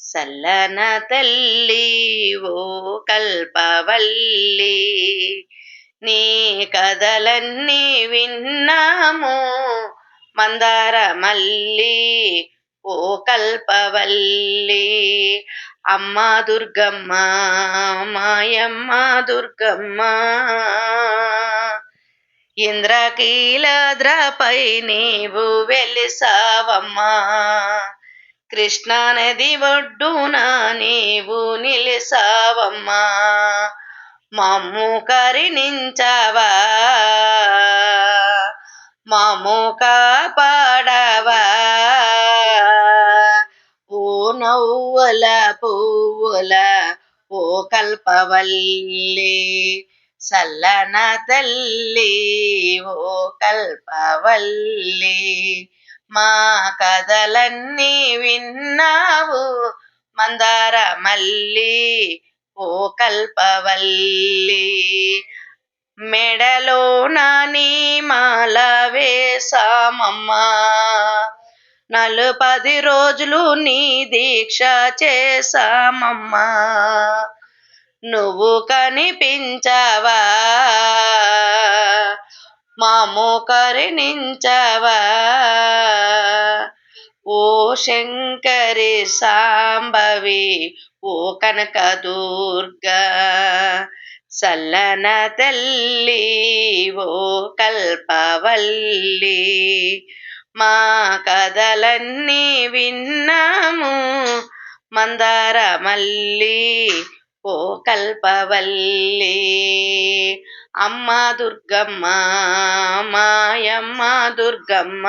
సల్లన తల్లి ఓ కల్పవల్లి. నీ కథలన్నీ విన్నాము మందార మల్లి ఓ కల్పవల్లి. అమ్మ దుర్గమ్మ మాయమ్మ దుర్గమ్మ. ఇంద్రకీలద్రపై నీవు వెలిసావమ్మా. కృష్ణానది ఒడ్డున నీవు నిలిసావమ్మా. మమ్ము కరిణించవా. మమ్ము కాపాడవా. ఓ నవ్వుల పువ్వుల ఓ కల్పవల్లి సల్లన తల్లి ఓ కల్పవల్లి. మా కథలన్నీ విన్నావు. మందార మల్లి ఓ కల్పవల్లి. మెడలో నాని మాల వేసామమ్మా నలుపది రోజులు నీ దీక్ష చేసామమ్మా నువ్వు కనిపించవా? మాము కరుణించవా శంకరి సాంబవి ఓ కనకదుర్గా సల్లన తల్లి ఓ కల్పవల్లి మా కథలన్నీ విన్నాము మందార మల్లి ఓ కల్పవల్లి అమ్మ దుర్గమ్మ మాయమ్మ దుర్గమ్మ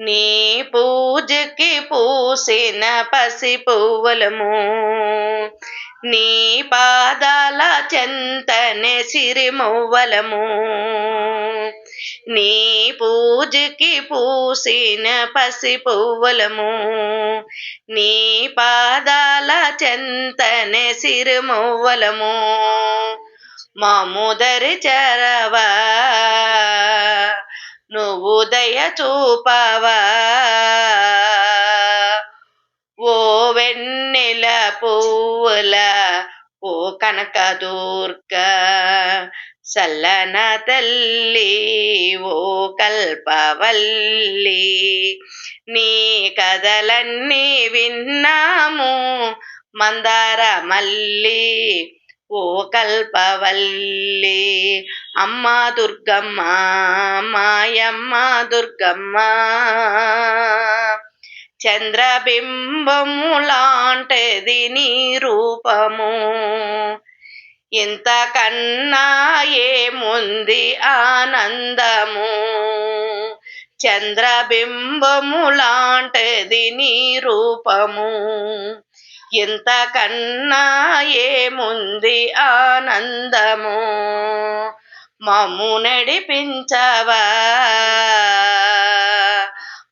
నీ పూజకి పూసిన పసి పువ్వులము. నీ పాదాల చెంతనే సిరిమువ్వలము నీ పూజకి పూసిన పసి పువ్వులము. నీ పాదాల చెంతనే సిరిమువ్వలము మాముదరి చరవా నువ్వు దయ చూపవా ఓ వెన్నెల పువ్వుల ఓ కనక దూర్గ సల్లన తల్లి ఓ కల్పవల్లి నీ కథలన్నీ విన్నాము మందార మల్లి ఓ కల్పవల్లి అమ్మ దుర్గమ్మ మాయమ్మ దుర్గమ్మ చంద్రబింబము లాంటిది నీ రూపము ఇంతకన్నా ఏముంది ఆనందము చంద్రబింబము లాంటిది నీ రూపము ఇంతకన్నా ఏముంది ఆనందము? మమ్ము నడిపించవా?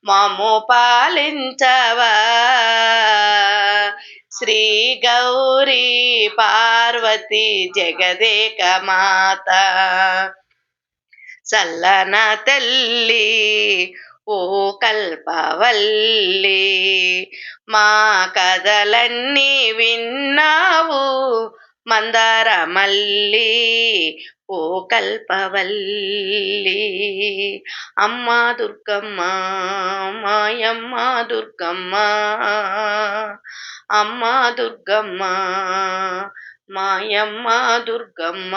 మము పాలించవా? శ్రీ గౌరీ పార్వతి జగదేక మాత. చల్లన తల్లి ఓ కల్పవల్లి మా కథలన్నీ విన్నావు మందార మల్లి ఓ కల్పవల్లి అమ్మ దుర్గమ్మ మాయమ్మ దుర్గమ్మ అమ్మ దుర్గమ్మ మాయమ్మ దుర్గమ్మ.